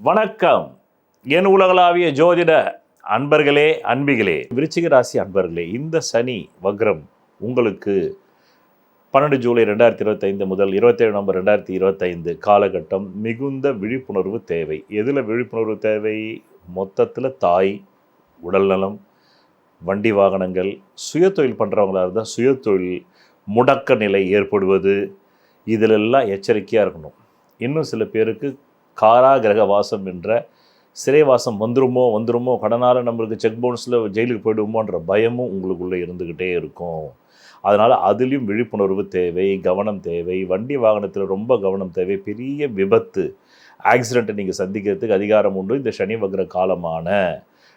வணக்கம். என் உலகளாவிய ஜோதிட அன்பர்களே அன்பிகளே. விருச்சிக ராசி அன்பர்களே இந்த சனி வக்ரம் உங்களுக்கு பன்னெண்டு ஜூலை ரெண்டாயிரத்தி இருபத்தைந்து முதல் இருபத்தேழு நவம்பர் ரெண்டாயிரத்தி இருபத்தைந்து காலகட்டம் மிகுந்த விழிப்புணர்வு தேவை. எதில் விழிப்புணர்வு தேவை? மொத்தத்தில் தாய் உடல்நலம் வண்டி வாகனங்கள் சுயத்தொழில் பண்ணுறவங்களா இருந்தால் சுயத்தொழில் முடக்க நிலை ஏற்படுவது இதிலெல்லாம் எச்சரிக்கையாக இருக்கணும். இன்னும் சில பேருக்கு காராகிரக வாசம் என்ற சிறைவாசம் வந்துருமோ வந்துருமோ? கடனால் நம்மளுக்கு செக் பவுன்ஸில் ஜெயிலுக்கு போயிடுவோமோன்ற பயமும் உங்களுக்குள்ளே இருந்துக்கிட்டே இருக்கும். அதனால் அதுலேயும் விழிப்புணர்வு தேவை கவனம் தேவை வண்டி வாகனத்தில் ரொம்ப கவனம் தேவை பெரிய விபத்து. ஆக்சிடெண்ட்டை நீங்கள் சந்திக்கிறதுக்கு அதிகாரம் உண்டு. இந்த சனி வக்ர காலமான